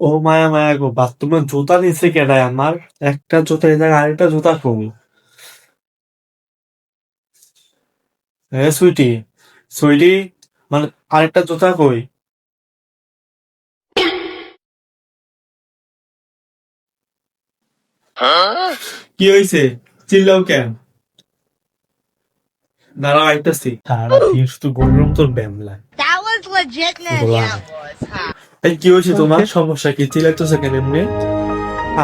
ও মায়া মায়া গো বাথরুমে জুতা নিচ্ছে কেডায় আমার? একটা জুতা এই জায়গায় আরেকটা জুতা কই এ সুইটি সুইটি মানে আরেকটা জুতা কই? কি হয়েছে চিল্লাও কেন? দাঁড়াও আইতাছি। সারা দিন শুধু গরম তোর ব্যায়াম লাগে That was legitness. Blah. Yeah, it was, huh? এই কি হয়েছে তোমার সমস্যা কি? চিল্লাইতেছে কেন এমনি।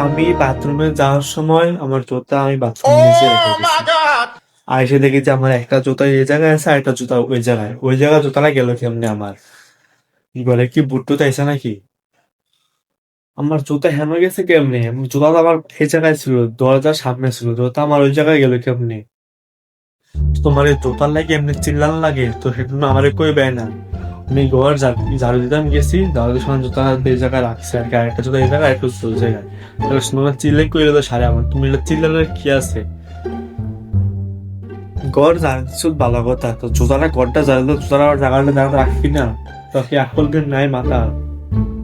আমি বাথরুমে যাওয়ার সময় আমার জুতা আমি বাথরুমে নিচে রেখে আর এসে দেখি যে আমার একটা জুতা এই জায়গায় আছে আর একটা জুতা ওই জায়গায়। ওই জায়গায় জুতাটা গেল কেমনে আমার? কি বলে কি বুট্টু তাইছে নাকি? আমার জুতা হেন গেছে কেমনে? জুতা তো আমার এই জায়গায় ছিল দরজার সামনে ছিল জুতা আমার ওই জায়গায় গেল কেমনে? তোমার এই জুতার লাগে এমনি চিল্লান লাগে তো সেজন্য আমারে কই বেয় না। আমি ঘর ঝাড়ু ঝাড়ু দিতাম গেছি ঝাড়ু সময় জুতা এই জায়গায় রাখছি আর কি আরেকটা জুতা এই জায়গায় একটু জায়গায়। তাহলে তোমরা চিল্লে কইলে তো সারে আমার, তুমি এটা কি আছে? গড় জানছো ভালো কথা, তো জুতাটা গড়টা জানলে জুতাটা জায়গাটা জায়গাটা রাখবি না তো কি আকল দিন নাই মাথা?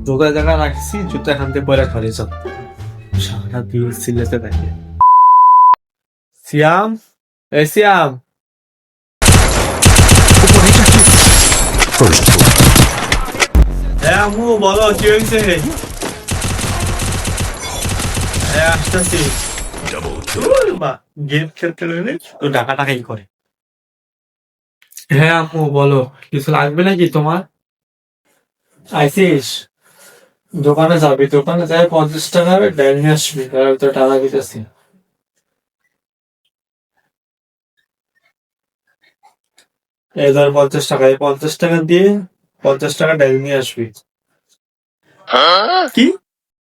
জুতা জায়গা রাখছি, জুতা এখান থেকে পরে ঘরে যাও সারা দিন সিলেতে থাকে। সিয়াম? এ সিয়াম! হ্যাঁ আমু বলো কি হয়েছে? হ্যাঁ আসতেছি। গেম খেলতে তো টাকা টাকাই করে। হ্যাঁ আম্মু বলো কিছু লাগবে নাকি তোমার? আইসিস দোকানে যাবি দোকানে যাই পঞ্চাশ টাকা ডাইল নিয়ে আসবি তার ভিতরে টাকা দিতেছি। এই ধর পঞ্চাশ টাকা এই পঞ্চাশ টাকা দিয়ে পঞ্চাশ টাকা ডাইল নিয়ে আসবি। কি?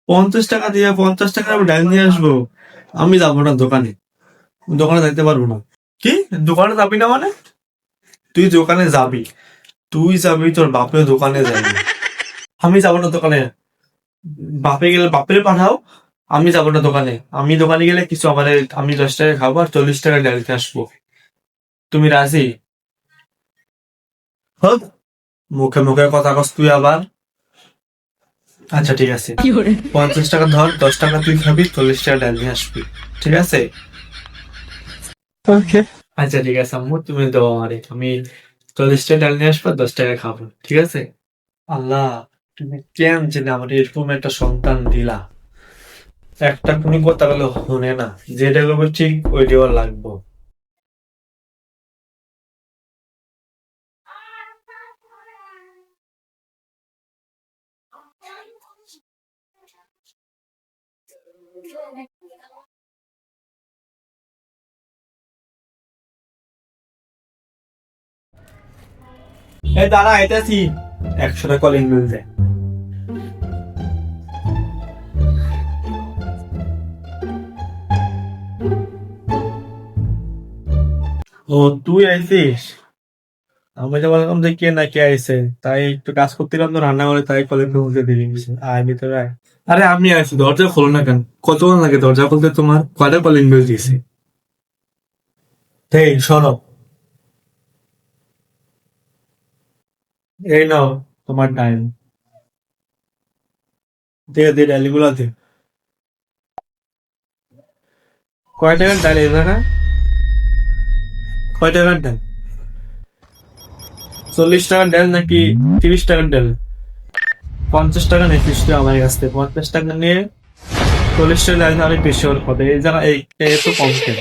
পঞ্চাশ টাকা দিয়ে পঞ্চাশ টাকা আমি ডাইল নিয়ে আসব? আমি যাব না দোকানে। দোকানে যাইতে পারব না। কি? দোকানে যাবি না মানে? তুই দোকানে যাবি। তুই যাবি তোর বাপের দোকানে যাবি আমি যাব না দোকানে। বাপে গেলে বাপের পাঠাও আমি যাব না দোকানে। আমি দোকানে গেলে কিছু আমার আমি দশ টাকা খাব আর চল্লিশ টাকা ডালিতে আসব। তুমি রাজি? হোক মুখে মুখে কথা কস তুই আবার। আচ্ছা ঠিক আছে। পঞ্চাশ টাকা ধর দশ টাকা তুই খাবি চল্লিশ টাকা ডাল নিয়ে আসবি। ঠিক আছে? আচ্ছা ঠিক আছে আম্মু তুমি দাও আমারে। আমি চল্লিশ টাকা ডাল নিয়ে আসব দশ টাকা খাব। ঠিক আছে? আল্লাহ তুমি কেন জেনে আমার এরকম একটা সন্তান দিলা। একটা কোনো কথা বলে হনে না। যেটা করব ঠিক ওইটাও লাগবো। এই দাঁড়া আইতাছি। একশো টাকা কলিং বিল দে ও তুই আইছিস? আমি তো বললাম যে কে না কে আইছে, তাই একটু কাজ করতেলাম তো রান্না করে তাই কলিং বুঝে দিবি আয় ভিতরে আয়। আরে আমি আইছি, দরজা খোলো না কেন? কতক্ষণ লাগে দরজা খুলতে? তোমার কয়টা কলিং বিল দিয়েছি? এই শোনো। এই নাও তোমার টাইম দে দে, ডালিগুলো দে। কয় টাকার ডাল জায়গা কয় চল্লিশ টাকার ডাল নাকি তিরিশ টাকার ডাল পঞ্চাশ টাকা নিতিস তুই আমার কাছ থেকে। পঞ্চাশ টাকা নিয়ে চল্লিশ টাকা ডাল বেশি ওর কথা এই জায়গা এই এই কম কেন?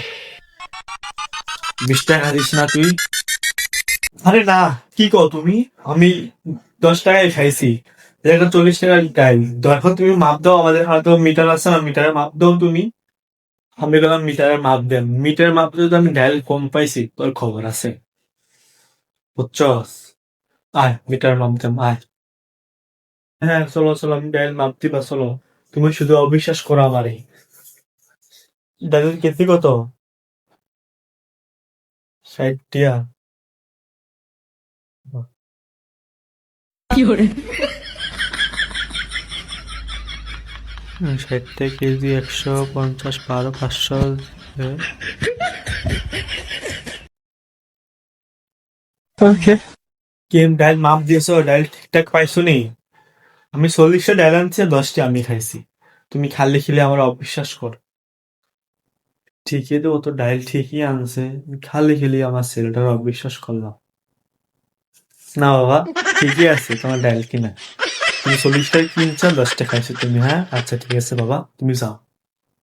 বিশ টাকা দিস না তুই? আরে না, কি কও তুমি? আমি দশ টাকায় খাইছি। এটা চল্লিশ টাকার ডাইল এখন তুমি মাপ দাও, আমাদের হয়তো মিটার আছে না, মিটারের মাপ দাও তুমি। আমি বললাম মিটারের মাপ দেন। মিটারের মাপ যদি আমি ডাইল কম পাইছি, তোর খবর আছে। বুঝছস? আয় মিটার মাপ দেম আয়। হ্যাঁ চলো চলো আমি ডাইল মাপ দিবা চলো। তুমি শুধু অবিশ্বাস করো আমারে। ডাইলের কেজি কত? ষাট টিয়া। ষাটটা কেজি একশো পঞ্চাশ বারো পাঁচশো ওকে কেম ডাইল মাপ দিয়েছ ডাইল ঠিকঠাক পাইছো নি আমি চল্লিশটা ডাইল আনছি দশটি আমি খাইছি। তুমি খালি খেলে আমার অবিশ্বাস কর। ঠিকই তো তো ডাইল ঠিকই আনছে। খালি খেলে আমার ছেলেটার অবিশ্বাস করলাম। না বাবা, ঠিকই আছে, তোমার ডাইল কিনা। তুমি চল্লিশটা কিনছো দশটা খাইছো তুমি হ্যাঁ? আচ্ছা ঠিক আছে বাবা, তুমি যাও।